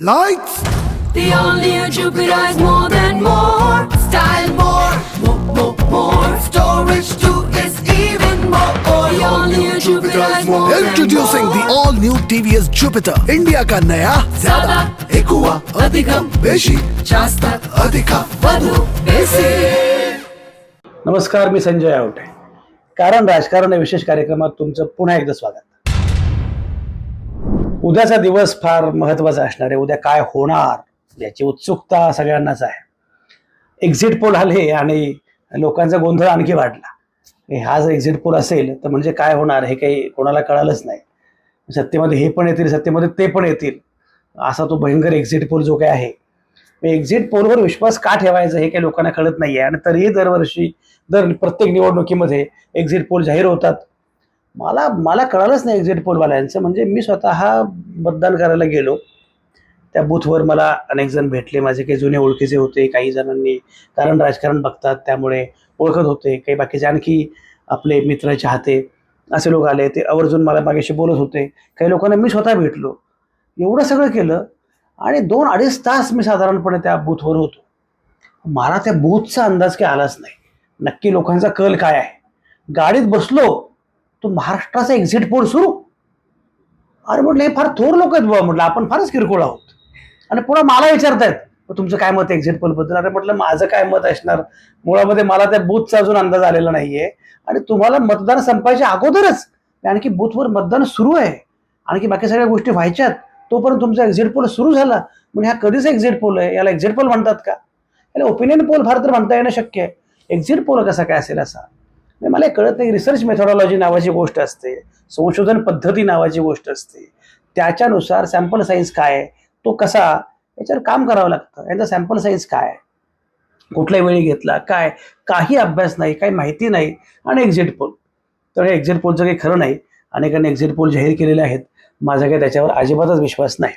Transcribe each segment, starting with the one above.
Lights, The only Jupiter is more than more. Style more, more, more, more. Storage too is even more. The only Jupiter is more than introducing the more. all new TVS Jupiter, India का नया ज्यादा, अधिकम, बेशी जास्त, अधिका बेसी. नमस्कार मी संजय आवटे कारण राजकारण या विशेष कार्यक्रमात तुमचं पुन्हा एकदा स्वागत उद्याचा दिवस फार महत्त्वाचा असणार आहे. उद्या काय होणार याची उत्सुकता सगळ्यांनाच आहे. एक्झिट पोल आले आणि लोकांचा गोंधळ आणखी वाढला. हा जर एक्झिट पोल असेल तर म्हणजे काय होणार हे काही कोणाला कळालंच नाही. सत्तेमध्ये हे पण येतील सत्तेमध्ये ते पण येतील. असा तो भयंकर एक्झिट पोल जो काही आहे. एक्झिट पोलवर विश्वास का ठेवायचा हे काही लोकांना कळत नाही आहे आणि तरीही दरवर्षी दर प्रत्येक निवडणुकीमध्ये एक्झिट पोल जाहीर होतात. मला मला कळालंच नाही एक्झिट पोलवाल्यांचं म्हणजे मी स्वतः मतदान करायला गेलो. त्या बूथवर मला अनेक जण भेटले. माझे काही जुने ओळखीचे होते काही जणांनी कारण राजकारण बघतात त्यामुळे ओळखत होते. काही बाकीचे आणखी आपले मित्र चाहते असे लोक आले. ते आवर्जून मला मागेशी बोलत होते. काही लोकांना मी स्वतः भेटलो. एवढं सगळं केलं आणि दोन अडीच तास मी साधारणपणे त्या बूथवर होतो. मला त्या बूथचा अंदाज काही आलाच नाही. नक्की लोकांचा कल काय आहे? गाडीत बसलो तो महाराष्ट्राचा एक्झिट पोल सुरू? अरे म्हटलं हे फार थोर लोक आहेत बुवा म्हटलं आपण फारच किरकोळ आहोत. आणि पुन्हा मला विचारतायत तुमचं काय मत एक्झिट पोलबद्दल अरे म्हटलं माझं काय मत असणार? मुळामध्ये मला त्या बूथचा अजून अंदाज आलेला नाहीये. आणि तुम्हाला मतदान संपायच्या अगोदरच आणखी बूथवर मतदान सुरू आहे. आणखी बाकी सगळ्या गोष्टी व्हायच्यात तोपर्यंत तुमचा एक्झिट पोल सुरू झाला. म्हणजे हा कधीच एक्झिट पोल आहे? याला एक्झिट पोल म्हणतात का? याला ओपिनियन पोल फार तर म्हणता येणं शक्य आहे. एक्झिट पोल कसा काय असेल असा? मला हे कळत नाही रिसर्च मेथॉडॉलॉजी नावाची गोष्ट असते संशोधन पद्धती नावाची गोष्ट असते. त्याच्यानुसार सॅम्पल साईज काय आहे तो कसा याच्यावर काम करावं लागतं. यांचा सॅम्पल साईज काय आहे कुठल्या वेळी घेतला काय काही अभ्यास नाही काही माहिती नाही आणि एक्झिट पोल तर हे एक्झिट पोलचं काही खरं नाही अनेकांनी एक्झिट पोल जाहीर केलेले आहेत. माझा काही त्याच्यावर अजिबातच विश्वास नाही.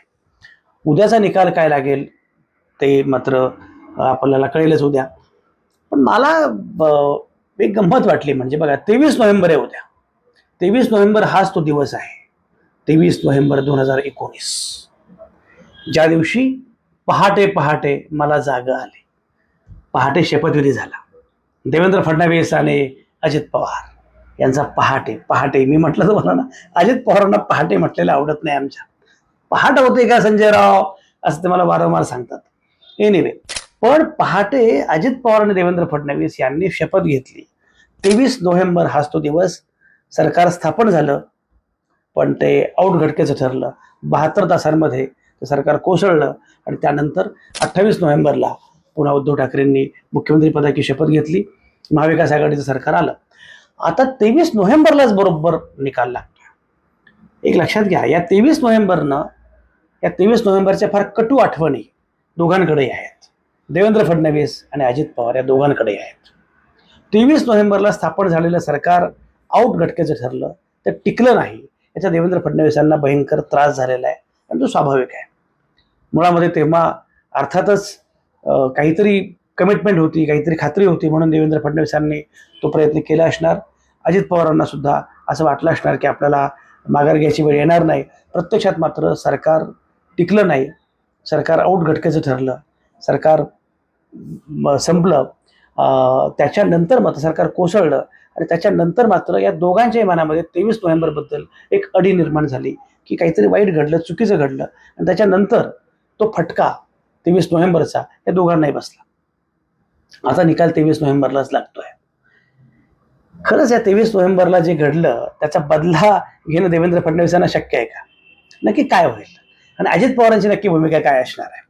उद्याचा निकाल काय लागेल ते मात्र आपल्याला कळेलच उद्या. पण मला ब- एक गंमत वाटली म्हणजे बघा तेवीस नोव्हेंबर आहे उद्या तेवीस नोव्हेंबर हाच तो दिवस आहे. तेवीस नोव्हेंबर दोन हजार एकोणीस. ज्या दिवशी पहाटे पहाटे मला जागा आली. पहाटे शपथविधी झाला. देवेंद्र फडणवीस आणि अजित पवार यांचा पहाटे पहाटे. मी म्हटलं तुम्हाला ना अजित पवारांना पहाटे म्हटलेलं आवडत नाही आमच्या. पहाट होते का संजय राव असं ते मला वारंवार सांगतात. एनिवे पण पहाटे अजित पवार आणि देवेंद्र फडणवीस यांनी शपथ घेतली. तेवीस नोव्हेंबर हाच तो दिवस सरकार स्थापन झालं पण ते आऊट ठरलं. बहात्तर तासांमध्ये ते सरकार कोसळलं आणि त्यानंतर अठ्ठावीस नोव्हेंबरला पुन्हा उद्धव ठाकरेंनी मुख्यमंत्री पदाची शपथ घेतली. महाविकास आघाडीचं सरकार आलं. आता तेवीस नोव्हेंबरलाच बरोबर निकाल लागतो एक लक्षात घ्या या तेवीस नोव्हेंबरनं या तेवीस नोव्हेंबरच्या फार कटू आठवणी दोघांकडेही आहेत. देवेंद्र फडणवीस आणि अजित पवार या दोघांकडे आहेत. तेवीस नोव्हेंबरला स्थापन झालेलं सरकार आऊट घटकेचं ठरलं तर टिकलं नाही. याचा देवेंद्र फडणवीसांना भयंकर त्रास झालेला आहे आणि तो स्वाभाविक आहे. मुळामध्ये तेव्हा अर्थातच काहीतरी कमिटमेंट होती काहीतरी खात्री होती म्हणून देवेंद्र फडणवीसांनी तो प्रयत्न केला असणार. अजित पवारांना सुद्धा असं वाटलं असणार की आपल्याला माघार घ्यायची वेळ येणार नाही. प्रत्यक्षात मात्र सरकार टिकलं नाही. सरकार आऊट घटकेचं ठरलं. सरकार संपलं त्याच्यानंतर मात्र सरकार कोसळलं आणि त्याच्यानंतर मात्र या दोघांच्याही मनामध्ये तेवीस नोव्हेंबरबद्दल एक अडी निर्माण झाली की काहीतरी वाईट घडलं चुकीचं घडलं आणि त्याच्यानंतर तो फटका तेवीस नोव्हेंबरचा या दोघांनाही बसला. आता निकाल तेवीस नोव्हेंबरलाच लागतोय. खरंच या तेवीस नोव्हेंबरला जे घडलं त्याचा बदला घेणं देवेंद्र फडणवीसांना शक्य आहे का? नक्की काय होईल? आणि अजित पवारांची नक्की भूमिका काय असणार आहे?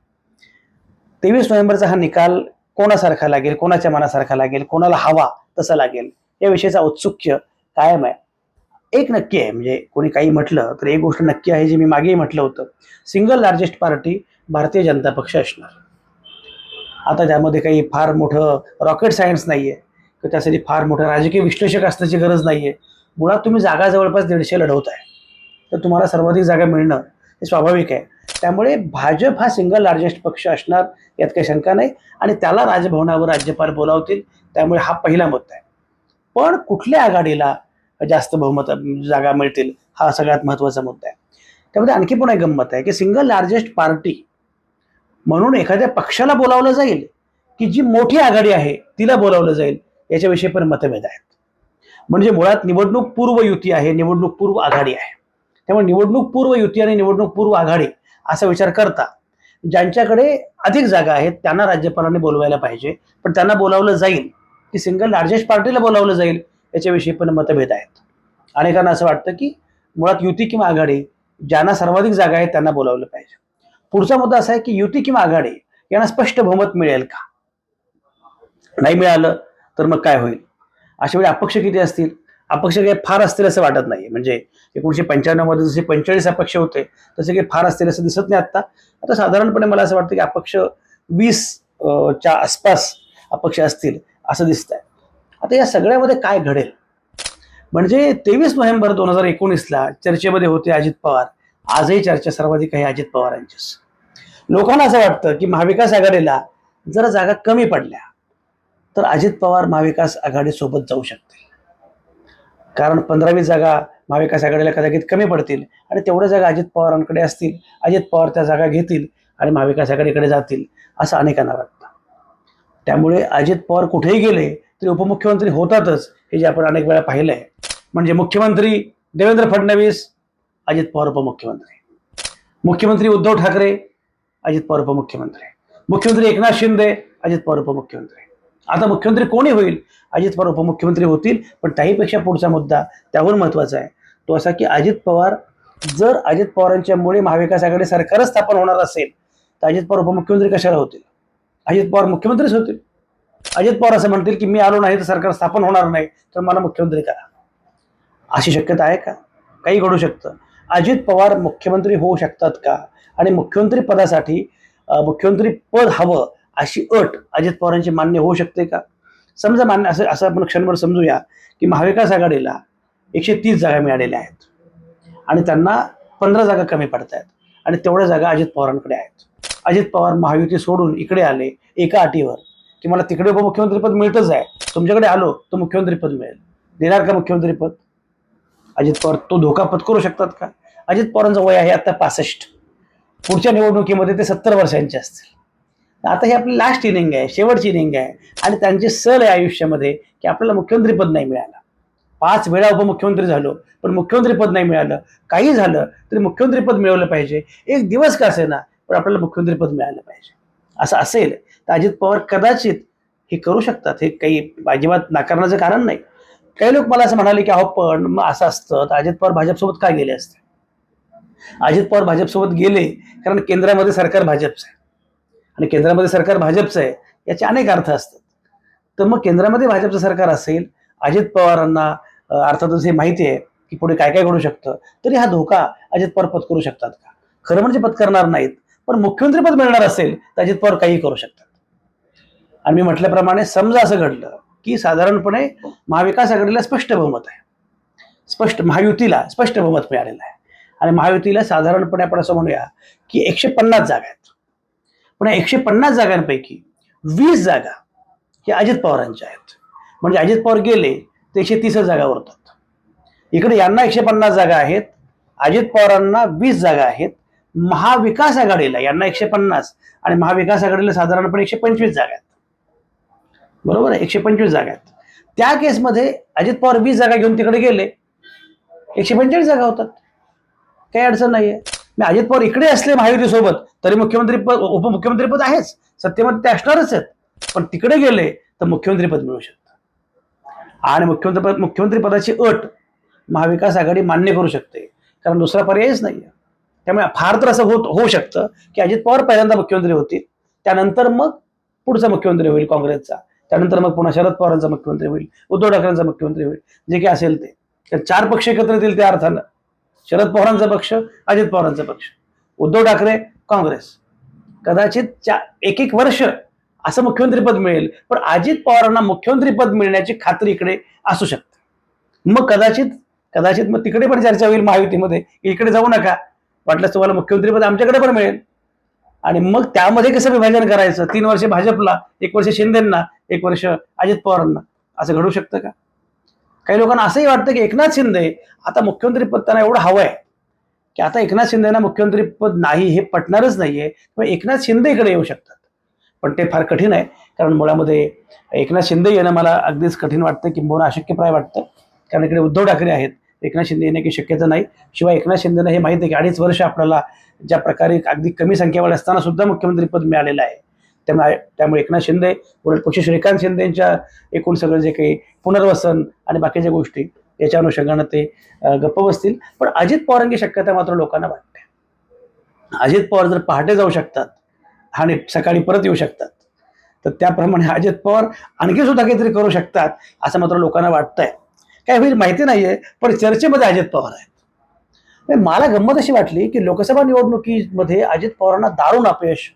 तेवीस नोव्हेंबरचा हा निकाल कोणासारखा लागेल कोणाच्या मनासारखा लागेल कोणाला हवा तसा लागेल या विषयीचा औत्सुक्य कायम आहे. एक नक्की आहे म्हणजे कोणी काही म्हटलं तर एक गोष्ट नक्की आहे जी मी मागेही म्हटलं होतं. Single largest party Bharatiya Janata पक्ष असणार. आता त्यामध्ये काही फार मोठं रॉकेट सायन्स नाही आहे किंवा त्यासाठी फार मोठं राजकीय विश्लेषक असण्याची गरज नाही आहे मुळात तुम्ही जागा जवळपास दीडशे लढवत आहे तर तुम्हाला सर्वाधिक जागा मिळणं हे स्वाभाविक आहे. त्यामुळे भाजप हा सिंगल लार्जेस्ट पक्ष असणार यात काही शंका नाही. आणि त्याला राजभवनावर राज्यपाल बोलावतील त्यामुळे हा पहिला मुद्दा आहे. पण कुठल्या आघाडीला जास्त बहुमत जागा मिळतील हा सगळ्यात महत्त्वाचा मुद्दा आहे. त्यामध्ये आणखी पण एक गंमत आहे की सिंगल लार्जेस्ट पार्टी म्हणून एखाद्या पक्षाला बोलावलं जाईल की जी मोठी आघाडी आहे तिला बोलावलं जाईल याच्याविषयी पण मतभेद आहेत. म्हणजे मुळात निवडणूक पूर्व युती आहे निवडणूक पूर्व आघाडी आहे. त्यामुळे निवडणूक पूर्व युती आणि निवडणूक पूर्व आघाडी असा विचार करता ज्यांच्याकडे अधिक जागा आहेत त्यांना राज्यपालांनी बोलवायला पाहिजे. पण त्यांना बोलावलं जाईल की सिंगल लार्जेस्ट पार्टीला बोलावलं जाईल याच्याविषयी पण मतभेद आहेत. अनेकांना असं वाटतं की मुळात युती किंवा आघाडी ज्यांना सर्वाधिक जागा आहेत त्यांना बोलावलं पाहिजे. पुढचा मुद्दा असा आहे की युती किंवा आघाडी यांना स्पष्ट बहुमत मिळेल का? नाही मिळालं तर मग काय होईल? अशा वेळी अपक्ष किती असतील? अपक्ष काही फार असतील असं वाटत नाही म्हणजे एकोणीशे पंच्याण्णवमध्ये जसे पंचेचाळीस अपक्ष होते तसे काही फार असतील असं दिसत नाही आता आता साधारणपणे मला असं वाटतं की अपक्ष वीस अं, च्या आसपास अपक्ष असतील असं दिसत आहे आता या सगळ्यामध्ये काय घडेल? म्हणजे तेवीस नोव्हेंबर दोन हजार एकोणीसला चर्चेमध्ये होते अजित पवार. आजही चर्चा सर्वाधिक आहे अजित पवारांचीच लोकांना असं वाटतं की महाविकास आघाडीला जर जागा कमी पडल्या तर अजित पवार महाविकास आघाडीसोबत जाऊ शकतील. कारण पंधरावी जागा महाविकास आघाडीला कदाचित कमी पडतील आणि तेवढ्या जागा अजित पवारांकडे असतील अजित पवार त्या जागा घेतील आणि महाविकास आघाडीकडे जातील असं अनेकांना वाटतं. त्यामुळे अजित पवार कुठेही गेले तरी उपमुख्यमंत्री होतातच हे जे आपण अनेक वेळा पाहिलं आहे म्हणजे मुख्यमंत्री देवेंद्र फडणवीस अजित पवार उपमुख्यमंत्री. मुख्यमंत्री उद्धव ठाकरे अजित पवार उपमुख्यमंत्री. मुख्यमंत्री एकनाथ शिंदे अजित पवार उपमुख्यमंत्री. आता मुख्यमंत्री कोणी होईल? अजित पवार उपमुख्यमंत्री होतील पण त्याहीपेक्षा पुढचा मुद्दा त्यावर महत्त्वाचा आहे. तो असा की अजित पवार जर अजित पवारांच्यामुळे महाविकास आघाडी सरकारच स्थापन होणार असेल तर अजित पवार उपमुख्यमंत्री कशाला होतील? अजित पवार मुख्यमंत्रीच होतील. अजित पवार असं म्हणतील की मी आलो नाही तर सरकार स्थापन होणार नाही तर मला मुख्यमंत्री करा. अशी शक्यता आहे का? काही घडू शकतं. अजित पवार मुख्यमंत्री होऊ शकतात का? आणि मुख्यमंत्री पदासाठी मुख्यमंत्री पद हवं अशी अट अजित पवारांची मान्य होऊ शकते का? समजा मान्य असं असं आपण क्षणभर समजूया की महाविकास आघाडीला एकशे तीस जागा मिळालेल्या आहेत. आणि त्यांना पंधरा जागा कमी पडत आहेत आणि तेवढ्या जागा अजित पवारांकडे आहेत. अजित पवार महायुती सोडून इकडे आले एका अटीवर की मला तिकडे उपमुख्यमंत्रीपद मिळतच आहे. तुमच्याकडे आलो तर मुख्यमंत्रीपद मिळेल. देणार का मुख्यमंत्रीपद अजित पवार तो धोका पत्करू शकतात का? अजित पवारांचं वय आहे आता पासष्ट. पुढच्या निवडणुकीमध्ये ते सत्तर वर्षांचे असतील. आता ही आपली लास्ट इनिंग आहे शेवटची इनिंग आहे. आणि त्यांची सल आहे आयुष्यामध्ये की आपल्याला मुख्यमंत्रीपद नाही मिळालं. पाच वेळा उपमुख्यमंत्री झालो पण मुख्यमंत्रीपद नाही मिळालं. काही झालं तरी मुख्यमंत्रीपद मिळवलं पाहिजे. एक दिवस का असेना पण आपल्याला मुख्यमंत्रीपद मिळालं पाहिजे. असं असेल. तर अजित पवार कदाचित हे करू शकतात. हे काही अजिबात नाकारण्याचं कारण नाही. काही लोक मला असं म्हणाले की अहो पण मग असं असतं. तर अजित पवार भाजपसोबत काय गेले असते? अजित पवार भाजपसोबत गेले कारण केंद्रामध्ये सरकार भाजपचं आहे. आणि केंद्रामध्ये सरकार भाजपचं आहे याचे अनेक अर्थ असतात. तर मग केंद्रामध्ये भाजपचं सरकार असेल अजित पवारांना अर्थातच हे माहिती आहे की पुढे काय काय घडू शकतं तरी हा धोका अजित पवार पत्करू शकतात का? खरं म्हणजे पत्करणार नाहीत पण मुख्यमंत्रीपद मिळणार असेल तर अजित पवार काही करू शकतात. आणि मी म्हटल्याप्रमाणे समजा असं घडलं की साधारणपणे महाविकास आघाडीला स्पष्ट बहुमत आहे. स्पष्ट महायुतीला स्पष्ट बहुमत मिळालेलं आहे. आणि महायुतीला साधारणपणे आपण असं म्हणूया की एकशे पन्नास जागा आहेत. पण एकशे पन्नास जागांपैकी वीस जागा हे अजित पवारांच्या आहेत. म्हणजे अजित पवार गेले तर एकशे तीस जागा उरतात. इकडे यांना एकशे पन्नास जागा आहेत अजित पवारांना वीस जागा आहेत महाविकास आघाडीला यांना एकशे पन्नास आणि महाविकास आघाडीला साधारणपणे एकशे पंचवीस जागा आहेत. बरोबर आहे? एकशे पंचवीस जागा आहेत. त्या केसमध्ये अजित पवार वीस जागा घेऊन तिकडे गेले एकशे पंचेचाळीस जागा होतात. काही अडचण नाही आहे मी अजित पवार इकडे असले महायुतीसोबत तरी मुख्यमंत्री पद उपमुख्यमंत्री पद आहेच. सत्तेमध्ये ते असणारच आहेत. पण तिकडे गेले तर मुख्यमंत्री पद मिळू शकतं. आणि मुख्यमंत्री पद मुख्यमंत्री पदाची अट महाविकास आघाडी मान्य करू शकते. कारण दुसरा पर्यायच नाहीये. त्यामुळे फार तर असं होत होऊ शकतं की अजित पवार पहिल्यांदा मुख्यमंत्री होतील त्यानंतर मग पुढचा मुख्यमंत्री होईल काँग्रेसचा त्यानंतर मग पुन्हा शरद पवारांचा मुख्यमंत्री होईल उद्धव ठाकरेंचा मुख्यमंत्री होईल. जे काही असेल ते. चार पक्ष एकत्र येतील त्या अर्थानं. शरद पवारांचा पक्ष अजित पवारांचा पक्ष. उद्धव ठाकरे काँग्रेस. कदाचित चा एक एक वर्ष असं मुख्यमंत्रीपद मिळेल पण अजित पवारांना मुख्यमंत्रीपद मिळण्याची खात्री इकडे असू शकते. मग कदाचित कदाचित मग तिकडे पण चर्चा होईल महायुतीमध्ये इकडे जाऊ नका. वाटल्यास तुम्हाला मुख्यमंत्रीपद आमच्याकडे पण मिळेल. आणि मग त्यामध्ये कसं विभाजन करायचं? तीन वर्ष भाजपला एक वर्ष शिंदेंना एक वर्ष अजित पवारांना. असं घडू शकतं का? काही लोकांना असंही वाटतं की एकनाथ शिंदे आता मुख्यमंत्री पद त्यांना एवढं हवं आहे की आता एकनाथ शिंदेना मुख्यमंत्री पद नाही हे पटणारच नाहीये. मग एकनाथ शिंदे इकडे येऊ शकतात. पण ते फार कठीण आहे. कारण मुळामध्ये एकनाथ शिंदे येणं मला अगदीच कठीण वाटतं किंबहुना अशक्यप्राय वाटतं. कारण इकडे उद्धव ठाकरे आहेत. एकनाथ शिंदे येण्याची शक्यता नाही. शिवाय एकनाथ शिंदेना हे माहिती आहे की अडीच वर्ष आपल्याला ज्या प्रकारे अगदी कमी संख्येवर असताना सुद्धा मुख्यमंत्रीपद मिळालेलं आहे. त्यामुळे त्यामुळे एकनाथ शिंदे उलट श्रीकांत शिंदेच्या एकूण सगळं जे काही पुनर्वसन आणि बाकीच्या गोष्टी याच्या अनुषंगानं ते गप्प बसतील. पण अजित पवारांची शक्यता मात्र लोकांना वाटते. अजित पवार जर पहाटे जाऊ शकतात आणि सकाळी परत येऊ शकतात तर त्याप्रमाणे अजित पवार आणखी सुद्धा काहीतरी करू शकतात असं मात्र लोकांना वाटतंय. काय होईल माहिती नाहीये पण चर्चेमध्ये अजित पवार आहेत. मला गंमत अशी वाटली की लोकसभा निवडणुकीमध्ये अजित पवारांना दारुण अपयश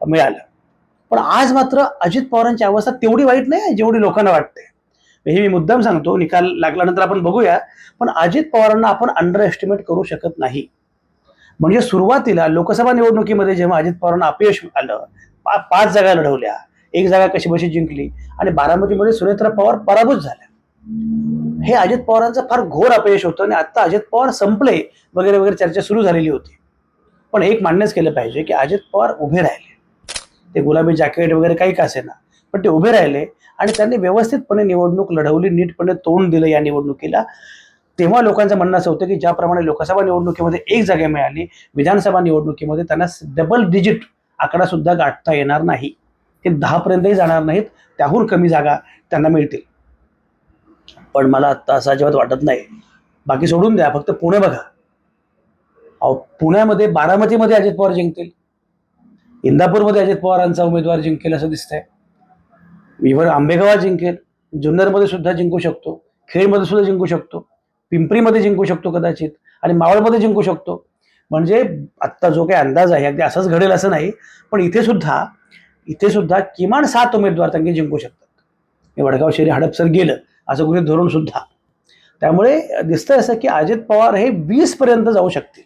मिळालं. पण आज मात्र अजित पवारांची अवस्था तेवढी वाईट नाही आहे जेवढी लोकांना वाटते. हे मी मुद्दाम सांगतो निकाल लागल्यानंतर आपण बघूया पण अजित पवारांना आपण अंडर एस्टिमेट करू शकत नाही. म्हणजे सुरुवातीला लोकसभा निवडणुकीमध्ये जेव्हा अजित पवारांना अपयश आलं पा पाच जागा लढवल्या एक जागा कशी बशी जिंकली आणि बारामतीमध्ये सुनेत्रा पवार पराभूत झाल्या. हे अजित पवारांचं फार घोर अपयश होतं आणि आता अजित पवार संपले वगैरे वगैरे चर्चा सुरू झालेली होती. पण एक मान्यच केलं पाहिजे की अजित पवार उभे राहिले. ते गुलाबी जॅकेट वगैरे काही का असेना पण ते उभे राहिले आणि त्यांनी व्यवस्थितपणे निवडणूक लढवली नीटपणे तोंड दिलं या निवडणुकीला. तेव्हा लोकांचं म्हणणं असं होतं की ज्याप्रमाणे लोकसभा निवडणुकीमध्ये एक जागा मिळाली विधानसभा निवडणुकीमध्ये त्यांना डबल डिजिट आकडा सुद्धा गाठता येणार नाही. ते दहापर्यंतही जाणार नाहीत त्याहून कमी जागा त्यांना मिळतील. पण मला आत्ता असं अजिबात वाटत नाही. बाकी सोडून द्या फक्त पुणे बघा. अहो पुण्यामध्ये बारामतीमध्ये अजित पवार जिंकतील. इंदापूरमध्ये अजित पवारांचा उमेदवार जिंकेल असं दिसतंय. इव्हन आंबेगावात जिंकेल जुन्नरमध्ये सुद्धा जिंकू शकतो खेडमध्ये सुद्धा जिंकू शकतो पिंपरीमध्ये जिंकू शकतो कदाचित आणि मावळमध्ये जिंकू शकतो. म्हणजे आत्ता जो काही अंदाज आहे अगदी असंच घडेल असं नाही पण इथे सुद्धा इथे सुद्धा किमान सात उमेदवार त्यांनी जिंकू शकतात. हे वडगाव शेरी हडपसर गेलं असं कुणी धरून सुद्धा. त्यामुळे दिसतंय असं की अजित पवार हे वीस पर्यंत जाऊ शकतील.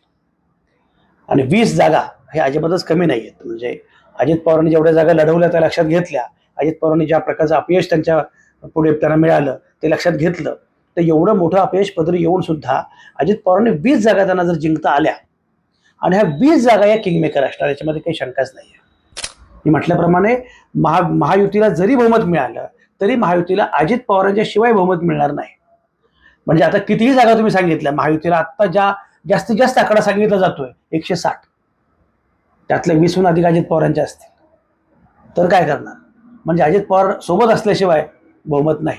आणि वीस जागा हे अजिबातच कमी नाही आहेत म्हणजे अजित पवारांनी जेवढ्या जागा लढवल्या त्या लक्षात घेतल्या. अजित पवारांनी ज्या प्रकारचं अपयश त्यांच्या पुढे त्यांना मिळालं ते लक्षात घेतलं. तर एवढं मोठं अपयश पदरी येऊन सुद्धा अजित पवारांनी वीस जागा त्यांना जर जिंकता आल्या आणि ह्या वीस जागा या किंगमेकर असणार याच्यामध्ये काही शंकाच नाही आहे मी म्हटल्याप्रमाणे महा महायुतीला जरी बहुमत मिळालं तरी महायुतीला अजित पवारांच्या शिवाय बहुमत मिळणार नाही. म्हणजे आता कितीही जागा तुम्ही सांगितल्या महायुतीला आत्ता ज्या जास्तीत जास्त आकडा सांगितला जातोय एकशे साठ. त्यातले वीसहून अधिक अजित पवारांचे असतील. तर काय करणार? म्हणजे अजित पवार सोबत असल्याशिवाय बहुमत नाही.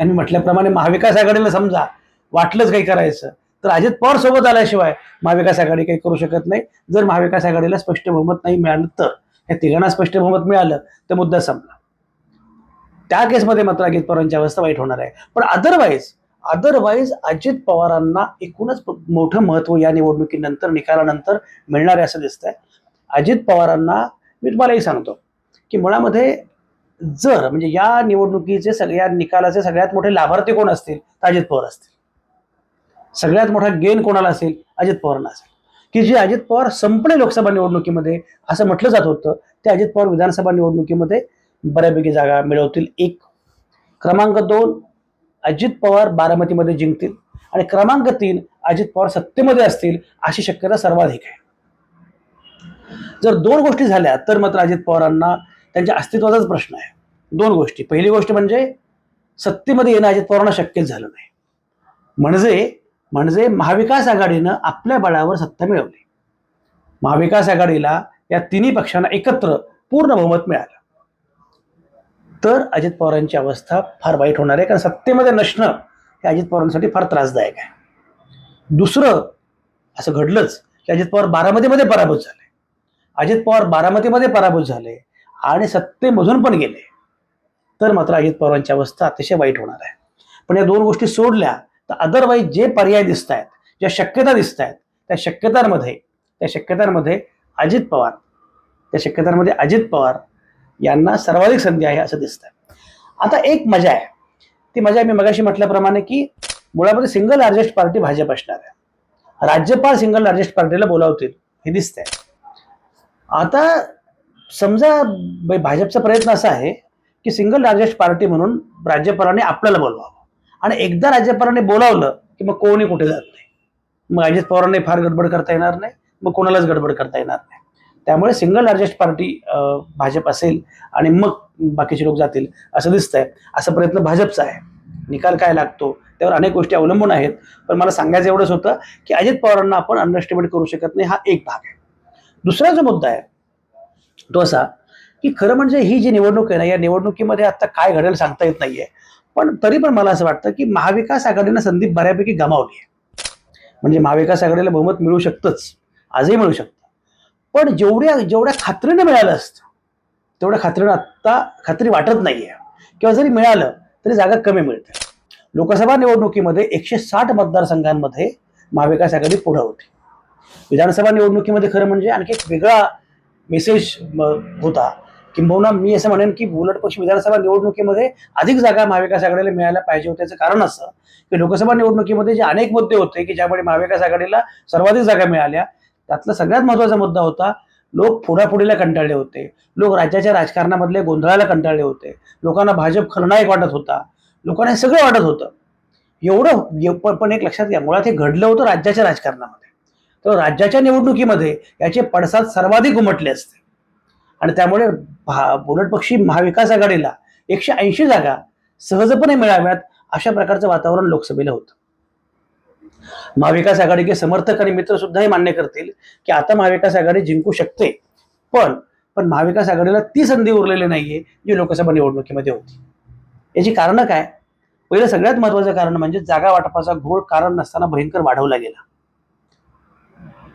आणि म्हटल्याप्रमाणे महाविकास आघाडीला समजा वाटलंच काही करायचं तर अजित पवार सोबत आल्याशिवाय महाविकास आघाडी काही करू शकत नाही. जर महाविकास आघाडीला स्पष्ट बहुमत नाही मिळालं तर या तिघांना स्पष्ट बहुमत मिळालं तर मुद्दा संपला. त्या केसमध्ये मात्र अजित पवारांची अवस्था वाईट होणार आहे. पण अदरवाईज अदरवाईज अजित पवारांना एकूणच मोठं महत्त्व या निवडणुकीनंतर निकालानंतर मिळणार आहे असं दिसतंय. अजित पवारांना मी तुम्हालाही सांगतो की मुळामध्ये जर म्हणजे या निवडणुकीचे सगळ्या निकालाचे सगळ्यात मोठे लाभार्थी कोण असतील? तर अजित पवार असतील. सगळ्यात मोठा गेन कोणाला असेल? अजित पवारांना असेल. की जे अजित पवार संपले लोकसभा निवडणुकीमध्ये असं म्हटलं जात होतं ते अजित पवार विधानसभा निवडणुकीमध्ये बऱ्यापैकी जागा मिळवतील. एक क्रमांक दोन अजित पवार बारामतीमध्ये जिंकतील. आणि क्रमांक तीन अजित पवार सत्तेमध्ये असतील अशी शक्यता सर्वाधिक आहे. जर दोन गोष्टी झाल्या तर मात्र अजित पवारांना त्यांच्या अस्तित्वाचाच प्रश्न आहे. दोन गोष्टी. पहिली गोष्ट म्हणजे सत्तेमध्ये येणं अजित पवारांना शक्यच झालं नाही. म्हणजे म्हणजे महाविकास आघाडीनं आपल्या बळावर सत्ता मिळवली. महाविकास आघाडीला या तिन्ही पक्षांना एकत्र पूर्ण बहुमत मिळालं. तर अजित पवारांची अवस्था फार वाईट होणार आहे कारण सत्तेमध्ये नसणं हे अजित पवारांसाठी फार त्रासदायक आहे. दुसरं असं घडलंच की अजित पवार बारामतीमध्ये पराभूत झाले. अजित पवार बारामतीमध्ये पराभूत झाले आणि सत्तेमधून पण गेले. तर मात्र अजित पवारांची अवस्था अतिशय वाईट होणार आहे. पण या दोन गोष्टी सोडल्या तर अदरवाईज जे पर्याय दिसत आहेत ज्या शक्यता दिसत आहेत त्या शक्यतांमध्ये त्या शक्यतांमध्ये अजित पवार त्या शक्यतांमध्ये अजित पवार यांना सर्वाधिक संधी आहे असं दिसतंय. आता एक मजा आहे. ती मजा मी मगाशी म्हटल्याप्रमाणे की मुळामध्ये सिंगल लार्जेस्ट पार्टी भाजप असणार आहे. राज्यपाल सिंगल लार्जेस्ट पार्टीला बोलावतील हे दिसतंय. आता समजा ब- भाजपचा प्रयत्न असा आहे की सिंगल लार्जेस्ट पार्टी म्हणून राज्यपालांनी आपल्याला बोलवावं. आणि एकदा राज्यपालांनी बोलावलं की मग कोणी कुठे जात नाही. मग अजित पवारांनी फार गडबड करता येणार नाही मग कोणालाच गडबड करता येणार नाही. त्यामुळे सिंगल लार्जेस्ट पार्टी भाजप असेल आणि मग बाकीचे लोक जातील असं दिसतंय. असा प्रयत्न भाजपचा आहे. निकाल काय लागतो त्यावर अनेक गोष्टी अवलंबून आहेत. पण मला सांगायचं एवढंच होतं की अजित पवारांना आपण अंडरस्टिमेट करू शकत नाही हा एक भाग आहे. दुसरा जो मुद्दा आहे. तो असा की खरं म्हणजे ही जी निवडणूक आहे ना या निवडणुकीमध्ये आता काय घडेल सांगता येत नाहीये. पण तरी पण मला असं वाटतं की महाविकास आघाडीनं संधी बऱ्यापैकी गमावली आहे. म्हणजे महाविकास आघाडीला बहुमत मिळू शकतंच. आजही मिळू शकतं. पण जेवढ्या जेवढ्या खात्रीनं मिळालं असतं तेवढ्या खात्रीनं आत्ता खात्री वाटत नाहीये. किंवा जरी मिळालं तरी जागा कमी मिळते. लोकसभा निवडणुकीमध्ये एकशे साठ मतदारसंघांमध्ये महाविकास आघाडी पुढं होती. विधानसभा निवडणुकीमध्ये खरं म्हणजे आणखी एक वेगळा मेसेज होता. किंबहुना मी असं म्हणेन की उलट पक्ष विधानसभा निवडणुकीमध्ये अधिक जागा महाविकास आघाडीला मिळायला पाहिजे होत्याचं कारण असं की लोकसभा निवडणुकीमध्ये जे अनेक मुद्दे होते की ज्यामुळे महाविकास आघाडीला सर्वाधिक जागा मिळाल्या. त्यातला सगळ्यात महत्त्वाचा मुद्दा होता लोक फोडाफोडीला कंटाळले होते. लोक राज्याच्या राजकारणामधले गोंधळाला कंटाळले होते. लोकांना भाजप खलनायक वाटत होता. लोकांना हे सगळं वाटत होतं. एवढं पण एक लक्षात घ्या मुळात हे घडलं होतं राज्याच्या राजकारणामध्ये. तर राज्याच्या निवडणुकीमध्ये याचे पडसाद सर्वाधिक उमटले असते. आणि त्यामुळे भा उलट पक्षी महाविकास आघाडीला एकशे ऐंशी जागा सहजपणे मिळाव्यात अशा प्रकारचं वातावरण लोकसभेला होतं. महाविकास आघाडीचे समर्थक आणि मित्र सुद्धा हे मान्य करतील की आता महाविकास आघाडी जिंकू शकते. पण पण महाविकास आघाडीला ती संधी उरलेली नाहीये जी लोकसभा निवडणुकीमध्ये होती. याची कारणं काय? पहिलं सगळ्यात महत्वाचं कारण म्हणजे जागा वाटपाचा घोळ कारण नसताना भयंकर वाढवला गेला.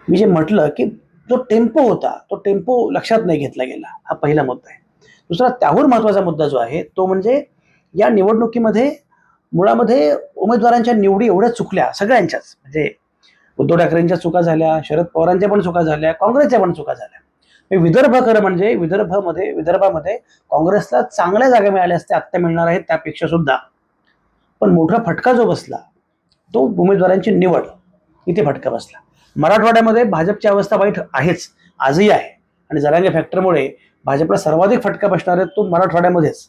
मी जे म्हटलं की जो टेम्पो होता तो टेम्पो लक्षात नाही घेतला गेला. हा पहिला मुद्दा आहे. दुसरा त्याहून महत्त्वाचा मुद्दा जो आहे तो म्हणजे या निवडणुकीमध्ये मुळामध्ये उमेदवारांच्या निवडी एवढ्या चुकल्या सगळ्यांच्याच. म्हणजे उद्धव ठाकरेंच्या चुका झाल्या शरद पवारांच्या पण चुका झाल्या काँग्रेसच्या पण चुका झाल्या. विदर्भ खरं म्हणजे विदर्भमध्ये विदर्भामध्ये काँग्रेसला चांगल्या जागा मिळाल्या असत्या आत्ता मिळणार आहेत त्यापेक्षा सुद्धा. पण मोठा फटका जो बसला तो उमेदवारांची निवड. इथे फटका बसला. मराठवाड्यामध्ये भाजपची अवस्था वाईट आहेच आजही आहे. आणि जरांगे फॅक्टरमुळे भाजपला सर्वाधिक फटका बसणार आहे तो मराठवाड्यामध्येच.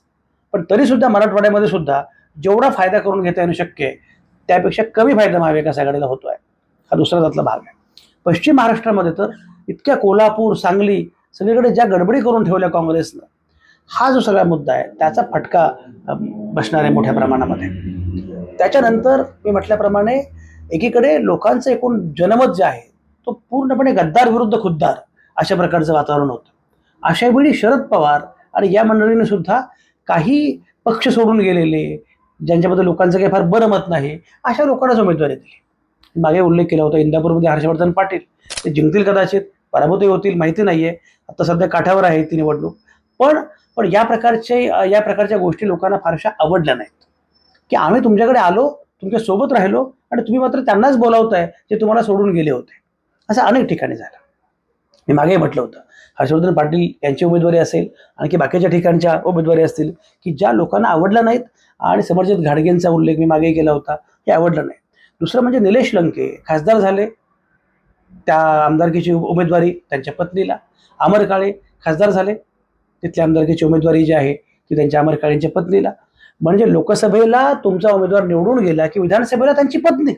पण तरीसुद्धा मराठवाड्यामध्ये सुद्धा जेवढा फायदा करून घेता येणं शक्य आहे त्यापेक्षा कमी फायदा महाविकास आघाडीला होतो आहे हा दुसरा त्यातला भाग आहे. पश्चिम महाराष्ट्रामध्ये तर इतक्या कोल्हापूर सांगली सगळीकडे ज्या गडबडी करून ठेवल्या काँग्रेसनं हा जो सगळा मुद्दा आहे त्याचा फटका बसणार आहे मोठ्या प्रमाणामध्ये. त्याच्यानंतर मी म्हटल्याप्रमाणे एकीकडे लोकांचं एकूण जनमत जे आहे तो पूर्णपणे गद्दार विरुद्ध खुद्दार अशा प्रकारचं वातावरण होतं. अशा वेळी शरद पवार आणि या मंडळीने सुद्धा काही पक्ष सोडून गेलेले ज्यांच्याबद्दल लोकांचं काही फार बरं मत नाही अशा लोकांनाच उमेदवारी दिली. मागे उल्लेख केला होता इंदापूरमध्ये हर्षवर्धन पाटील. ते जिंकतील कदाचित पराभूतही होतील माहिती नाही आहे आता सध्या काठावर आहे ती निवडणूक. पण पण या प्रकारचे या प्रकारच्या गोष्टी लोकांना फारशा आवडल्या नाहीत. की आम्ही तुमच्याकडे आलो तुमच्यासोबत राहिलो आणि तुम्ही मात्र त्यांनाच बोलावताय जे तुम्हाला सोडून गेले होते. असं अनेक ठिकाणी झालं. मी मागे म्हटलं होतं हर्षवर्धन पाटील यांची उमेदवारी असेल आणखी बाकीच्या ठिकाणच्या उमेदवारी असतील की ज्या लोकांना आवडल्या नाहीत आणि समर्जित घाडगेंचा उल्लेख मी मागे केला होता हे आवडलं नाही. दुसरं म्हणजे निलेश लंके खासदार झाले. त्या आमदारकीची उमेदवारी त्यांच्या पत्नीला. अमर काळे खासदार झाले. तिथल्या आमदारकीची उमेदवारी जी आहे ती त्यांच्या अमर काळेंच्या पत्नीला. म्हणजे लोकसभेला तुमचा उमेदवार निवडून गेला की विधानसभेला त्यांची पत्नी.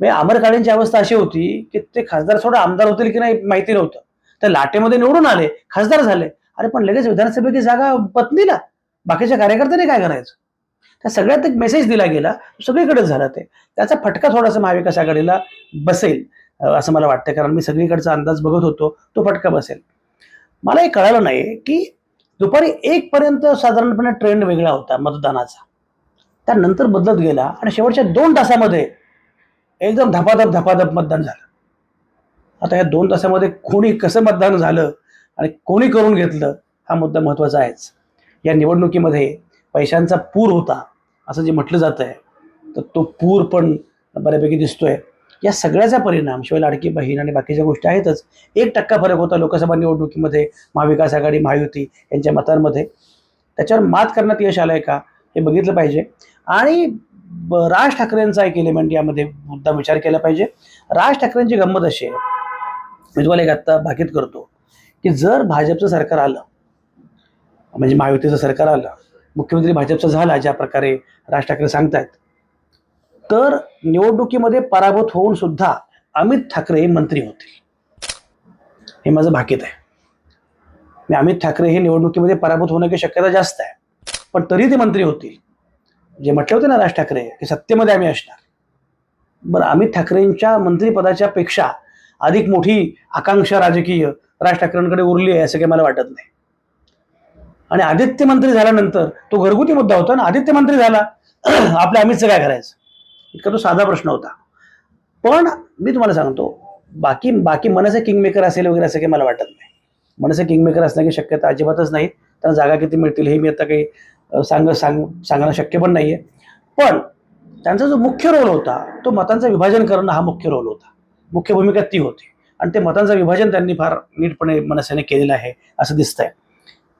म्हणजे अमर काळेंची अवस्था अशी होती की ते खासदार सोडा आमदार होतील की नाही माहिती नव्हतं. तर लाटेमध्ये निवडून आले खासदार झाले. अरे पण लगेच विधानसभेची जागा पत्नीला. बाकीच्या कार्यकर्त्यांनी काय करायचं? त्या सगळ्यात एक मेसेज दिला गेला सगळीकडेच झाला ते. त्याचा फटका थोडासा महाविकास आघाडीला बसेल असं मला वाटतं. कारण मी सगळीकडचा अंदाज बघत होतो तो फटका बसेल. मला हे कळालं नाही की दुपारी एक पर्यंत साधारणपणे ट्रेंड वेगळा होता मतदानाचा. त्यानंतर बदलत गेला आणि शेवटच्या दोन तासामध्ये एकदम धपाधप धपाधप मतदान झालं. आता या दोन तासामध्ये कोणी कसं मतदान झालं आणि कोणी करून घेतलं हा मुद्दा महत्त्वाचा आहेच. या निवडणुकीमध्ये पैशांचा पूर होता असं जे म्हटलं जातं आहे तर तो पूर पण बऱ्यापैकी दिसतोय. या सगळ्याचा परिणाम शिवाय लाडकी बहीण आणि बाकीच्या गोष्टी आहेतच. एक टक्का फरक होता लोकसभा निवडणुकीमध्ये महाविकास आघाडी महायुती यांच्या मतांमध्ये. त्याच्यावर मात करण्यात यश आलंय का हे बघितलं पाहिजे. आणि राज ठाकरेंचा एक एलिमेंट यामध्ये मुद्दा विचार केला पाहिजे. राज ठाकरेंची गंमत अशी आहे. मी तुम्हाला एक आत्ता भाकीत करतो की जर भाजपचं सरकार आलं म्हणजे महायुतीचं सरकार आलं मुख्यमंत्री भाजपचं झाला ज्या प्रकारे राज ठाकरे सांगतायत तर निवडणुकीमध्ये पराभूत होऊन सुद्धा अमित ठाकरे हे मंत्री होतील. हे माझं भाकीत आहे. मी अमित ठाकरे हे निवडणुकीमध्ये पराभूत होण्याची शक्यता जास्त आहे. पण तरी ते मंत्री होतील. जे म्हटले होते ना राज ठाकरे की सत्तेमध्ये आम्ही असणार. बरं अमित ठाकरेंच्या मंत्रिपदाच्या पेक्षा अधिक मोठी आकांक्षा राजकीय राज ठाकरेंकडे उरली आहे असं काही मला वाटत नाही. आणि आदित्य मंत्री झाल्यानंतर तो घरगुती मुद्दा होता ना आदित्य मंत्री झाला. आपल्या अमितचं काय करायचं? इतका तो साधा प्रश्न होता. पण मी तुम्हाला सांगतो बाकी बाकी मनसे किंगमेकर असेल वगैरे असं काही मला वाटत नाही. मनसे किंगमेकर असण्याची शक्यता अजिबातच नाही. त्यांना जागा किती मिळतील हे मी आता काही सांग सांग सांगणं शक्य पण नाही आहे पण त्यांचा जो मुख्य रोल होता तो मतांचं विभाजन करणं हा मुख्य रोल होता. मुख्य भूमिका ती होती. आणि ते मतांचं विभाजन त्यांनी फार नीटपणे मनसेने केलेलं आहे असं दिसतंय.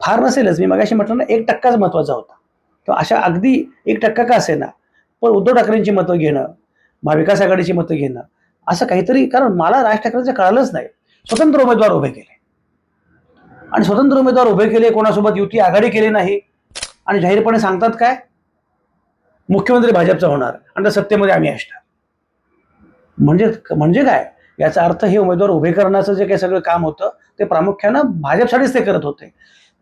फार नसेलच मी मगाशी म्हटलं ना एक टक्काच महत्त्वाचा होता. तो अशा अगदी एक टक्का का असेना पण उद्धव ठाकरेंची मतं घेणं महाविकास आघाडीची मतं घेणं असं काहीतरी कारण मला राज ठाकरेंचं कळालंच नाही. स्वतंत्र उमेदवार उभे केले. आणि स्वतंत्र उमेदवार उभे केले कोणासोबत युती आघाडी केली नाही. आणि जाहीरपणे सांगतात काय? मुख्यमंत्री भाजपचा होणार आणि त्या सत्तेमध्ये आम्ही असणार. म्हणजे म्हणजे काय? याचा अर्थ हे उमेदवार उभे करण्याचं जे काही सगळं काम होतं ते प्रामुख्यानं भाजपसाठीच ते करत होते.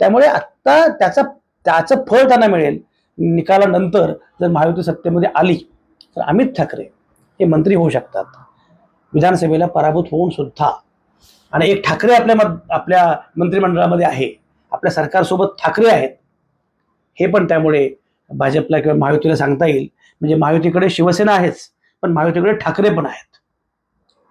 त्यामुळे आत्ता त्याचा त्याचं फळ त्यांना मिळेल. निकालानंतर जर महायुती सत्तेमध्ये आली तर अमित ठाकरे हे मंत्री होऊ शकतात. विधानसभेला पराभूत होऊन सुद्धा. आणि एक ठाकरे आपल्या मत आपल्या मंत्रिमंडळामध्ये आहे आपल्या सरकारसोबत ठाकरे आहेत हे पण त्यामुळे भाजपला किंवा महायुतीला सांगता येईल. म्हणजे महायुतीकडे शिवसेना आहेच पण महायुतीकडे ठाकरे पण आहेत.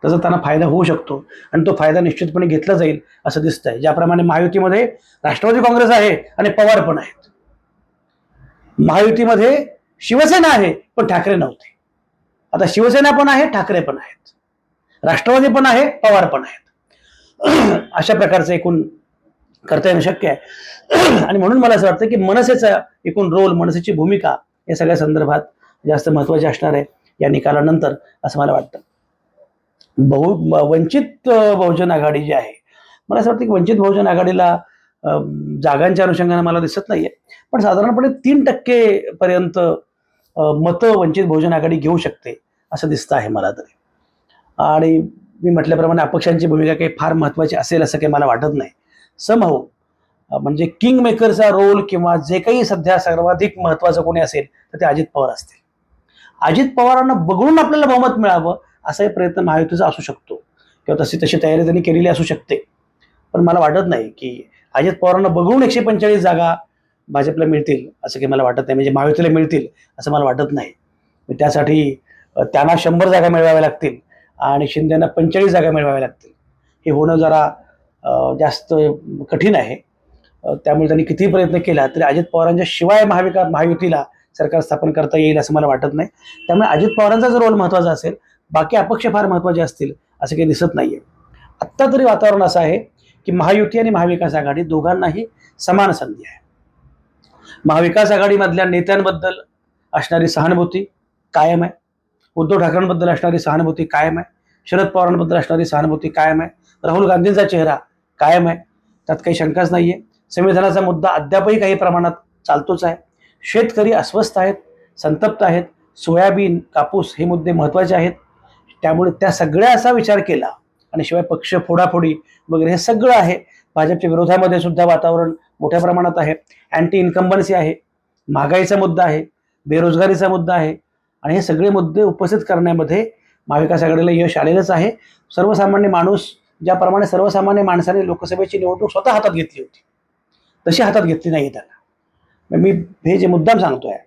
त्याचा त्यांना फायदा होऊ शकतो आणि तो फायदा निश्चितपणे घेतला जाईल असं दिसतंय. ज्याप्रमाणे महायुतीमध्ये राष्ट्रवादी काँग्रेस आहे आणि पवार पण आहेत. महायुतीमध्ये शिवसेना आहे पण ठाकरे नव्हते. आता शिवसेना पण आहे ठाकरे पण आहेत. राष्ट्रवादी पण आहे पवार पण आहेत. अशा प्रकारचं एकूण करता येणं शक्य आहे. आणि म्हणून मला असं वाटतं की मनसेचा एकूण रोल मनसेची भूमिका या सगळ्या संदर्भात जास्त महत्वाची असणार आहे या निकालानंतर असं मला वाटतं. बहु वंचित बहुजन आघाडी जी आहे मला असं वाटतं की वंचित बहुजन आघाडीला जागांच्या अनुषंगाने मला दिसत नाहीये. पण साधारणपणे तीन टक्के पर्यंत मतं वंचित बहुजन आघाडी घेऊ शकते असं दिसतं आहे मला तरी. आणि मी म्हटल्याप्रमाणे अपक्षांची भूमिका काही फार महत्त्वाची असेल असं काही मला वाटत नाही. समहो म्हणजे किंग मेकरचा रोल किंवा जे काही सध्या सर्वाधिक महत्त्वाचं कोणी असेल तर ते अजित पवार असतील. अजित पवारांना बघून आपल्याला बहुमत मिळावं असाही प्रयत्न महायुतीचा असू शकतो. किंवा तशी तशी तयारी त्यांनी केलेली असू शकते. पण मला वाटत नाही की अजित पवारांना बघून एकशे पंचेचाळीस जागा भाजपला मिळतील असं काही मला वाटत नाही. म्हणजे महायुतीला मिळतील असं मला वाटत नाही. त्यासाठी त्यांना शंभर जागा मिळवाव्या लागतील आणि शिंदेना पंचेचाळीस जागा मिळवाव्या लागतील. हे होणं जरा जास्त कठीण आहे. त्यामुळे त्यांनी कितीही प्रयत्न केला तरी अजित पवारांच्या शिवाय महाविका महायुतीला सरकार स्थापन करता येईल असं मला वाटत नाही. त्यामुळे अजित पवारांचा जर रोल महत्त्वाचा असेल बाकी अपक्ष फार महत्त्वाचे असतील असं काही दिसत नाही आहे आत्ता तरी वातावरण असं आहे की महायुती आणि महाविकास आघाडी दोघांनाही समान संधी आहे. महाविकास आघाडीमधल्या नेत्यांबद्दल असणारी सहानुभूती कायम आहे. उद्धव ठाकरेंबद्दल असणारी सहानुभूती कायम आहे. शरद पवारांबद्दल असणारी सहानुभूती कायम आहे. राहुल गांधींचा चेहरा कायम आहे. त्यात काही शंकाच नाही आहे संविधानाचा मुद्दा अद्यापही काही प्रमाणात चालतोच आहे. शेतकरी अस्वस्थ आहेत संतप्त आहेत. सोयाबीन कापूस हे मुद्दे महत्त्वाचे आहेत. त्यामुळे त्या सगळ्या असा विचार केला आणि शिवाय पक्ष फोडाफोडी वगैरे हे सगळं आहे. भाजपच्या विरोधामध्ये सुद्धा वातावरण मोठ्या प्रमाणात आहे. अँटी इन्कम्बन्सी आहे. महागाईचा मुद्दा आहे. बेरोजगारीचा मुद्दा आहे. आणि हे सगळे मुद्दे उपस्थित करण्यामध्ये महाविकास आघाडीला यश आलेलंच आहे. सर्वसामान्य माणूस ज्याप्रमाणे सर्वसामान्य माणसाने लोकसभेची निवडणूक स्वतः हातात घेतली होती तशी हातात घेतली नाही त्यांना मी हे जे मुद्दाम आहे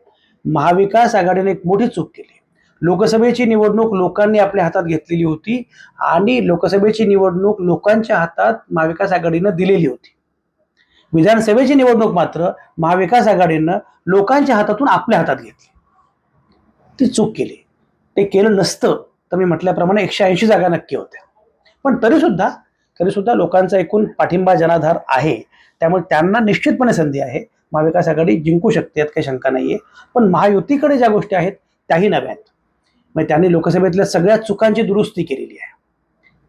महाविकास आघाडीने एक मोठी चूक केली लोकसभेची निवडणूक लोकांनी आपल्या हातात घेतलेली होती आणि लोकसभेची निवडणूक लोकांच्या हातात महाविकास आघाडीनं दिलेली होती. विधानसभेची निवडणूक मात्र महाविकास आघाडीनं लोकांच्या हातातून आपल्या हातात घेतली. ती चूक केली. ते केलं नसतं तर मी म्हटल्याप्रमाणे एकशे ऐंशी जागा नक्की होत्या. पण तरीसुद्धा तरीसुद्धा लोकांचा एकूण पाठिंबा जनाधार आहे. त्यामुळे त्यांना निश्चितपणे संधी आहे. महाविकास आघाडी जिंकू शकते यात काही शंका नाही आहे पण महायुतीकडे ज्या गोष्टी आहेत त्याही नव्या आहेत मग त्यांनी लोकसभेतल्या सगळ्या चुकांची दुरुस्ती केलेली आहे.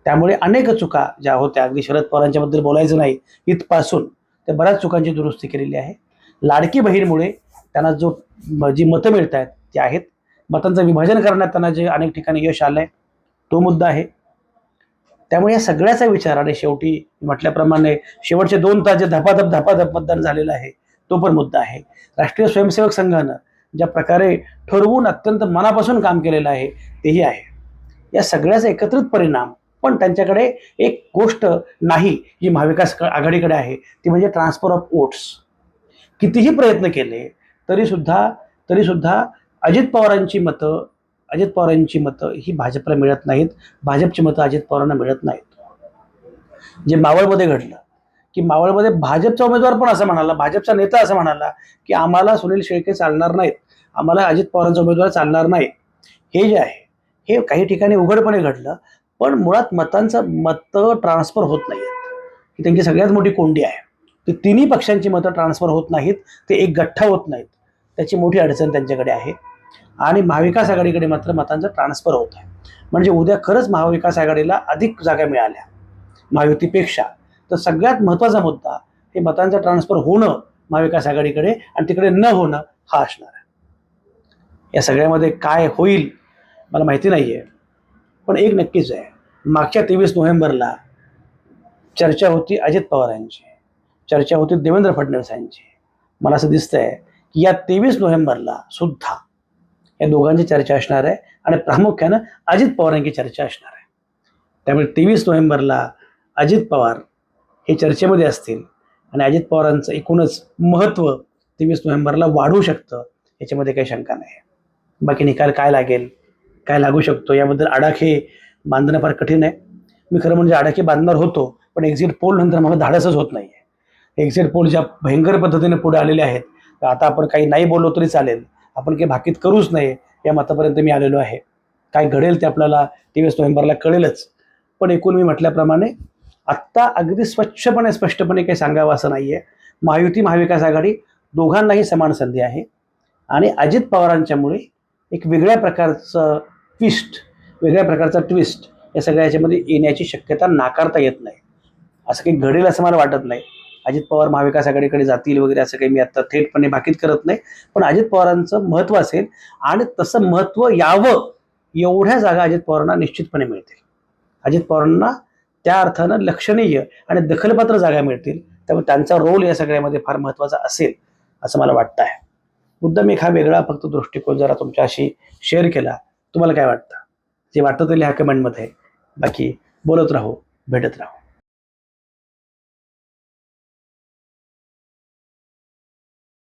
त्यामुळे अनेक चुका ज्या होत्या अगदी शरद पवारांच्याबद्दल बोलायचं नाही इथपासून ते बऱ्याच चुकांची दुरुस्ती केलेली आहे. लाडकी बहीणमुळे त्यांना जो जी मतं मिळत आहेत ती आहेत. मतांचं विभाजन करण्यात त्यांना जे अनेक ठिकाणी यश आलं आहे तो मुद्दा आहे. त्यामुळे या सगळ्याचा विचार आणि शेवटी म्हटल्याप्रमाणे शेवटचे दोन तास जे धपाधप धपाधप मतदान झालेलं आहे तो पण मुद्दा आहे. राष्ट्रीय स्वयंसेवक संघानं ज्या प्रकारे ठरवून अत्यंत मनापासून काम केलेलं आहे तेही आहे. या सगळ्याचा एकत्रित परिणाम पण त्यांच्याकडे एक गोष्ट नाही जी महाविकास आघाडीकडे आहे ती म्हणजे ट्रान्सफर ऑफ वोट्स कितीही प्रयत्न केले तरीसुद्धा तरीसुद्धा अजित पवारांची मतं अजित पवारांची मतं ही भाजपला मिळत नाहीत. भाजपची मतं अजित पवारांना मिळत नाहीत. जे मावळमध्ये घडलं की मावळमध्ये भाजपचा उमेदवार पण असं म्हणाला भाजपचा नेता असं म्हणाला की आम्हाला सुनील शेळके चालणार नाहीत. आम्हाला अजित पवारांचा उमेदवार चालणार नाही. हे जे आहे हे काही ठिकाणी उघडपणे घडलं पण मुळात मतांचं मतं ट्रान्सफर होत नाही ही त्यांची सगळ्यात मोठी कोंडी आहे. ते तिन्ही पक्षांची मतं ट्रान्सफर होत नाहीत ते एक गठ्ठा होत नाहीत. त्याची मोठी अडचण त्यांच्याकडे आहे. आणि महाविकास आघाडीकडे मात्र मतांचं ट्रान्सफर होत आहे. म्हणजे उद्या खरंच महाविकास आघाडीला अधिक जागा मिळाल्या. महायुतीपेक्षा. तर सगळ्यात महत्त्वाचा मुद्दा हे मतांचं ट्रान्सफर होणं महाविकास आघाडीकडे आणि तिकडे न होणं हा असणार आहे. या सगळ्यामध्ये काय होईल मला माहिती नाही आहे पण एक नक्कीच आहे. मागच्या तेवीस नोव्हेंबरला चर्चा होती अजित पवारांची चर्चा होती देवेंद्र फडणवीसांची मला असं दिसतंय की या तेवीस नोव्हेंबरला सुद्धा या दोघांची चर्चा असणार आहे आणि प्रामुख्यानं अजित पवार यांची चर्चा असणार आहे. त्यामुळे तेवीस नोव्हेंबरला अजित पवार हे चर्चेमध्ये असतील आणि अजित पवारांचं एकूणच महत्त्व तेवीस नोव्हेंबरला वाढू शकतं याच्यामध्ये काही शंका नाही. बाकी निकाल काय लागेल? काय लागू शकतो? याबद्दल आडाखे बांधणं फार कठीण आहे. मी खरं म्हणजे आडाखे बांधणार होतो पण एक्झिट पोल नंतर मला धाडसच होत नाही आहे एक्झिट पोल ज्या भयंकर पद्धतीने पुढे आलेले आहेत तर आता आपण काही नाही बोललो तरी चालेल. आपण काही भाकीत करूच नये या मतापर्यंत मी आलेलो आहे. काय घडेल ते आपल्याला तेवीस नोव्हेंबरला कळेलच. पण एकूण मी म्हटल्याप्रमाणे आत्ता अगदी स्वच्छपणे स्पष्टपणे काही सांगावं असं नाही आहे महायुती महाविकास आघाडी दोघांनाही समान संधी आहे. आणि अजित पवारांच्यामुळे एक वेगळ्या प्रकारचं ट्विस्ट वेगळ्या प्रकारचा ट्विस्ट या सगळ्या याच्यामध्ये येण्याची शक्यता नाकारता येत नाही. असं काही घडेल असं मला वाटत नाही. अजित पवार महाविकास आघाडीकडे जातील वगैरे असं काही मी आता थेटपणे भाकीत करत नाही. पण अजित पवारांचं महत्त्व असेल आणि तसं महत्त्व यावं एवढ्या जागा अजित पवारांना निश्चितपणे मिळतील. अजित पवारांना त्या अर्थानं लक्षणीय आणि दखलपात्र जागा मिळतील. त्यामुळे त्यांचा रोल या सगळ्यामध्ये फार महत्त्वाचा असेल असं मला वाटतं आहे मुद्दाम एक हा वेगळा फक्त दृष्टिकोन जरा तुमच्याशी शेअर केला. तुम्हाला काय वाटतं? जे वाटतं ते लिहा कमेंटमध्ये बाकी बोलत राहू भेटत राहू.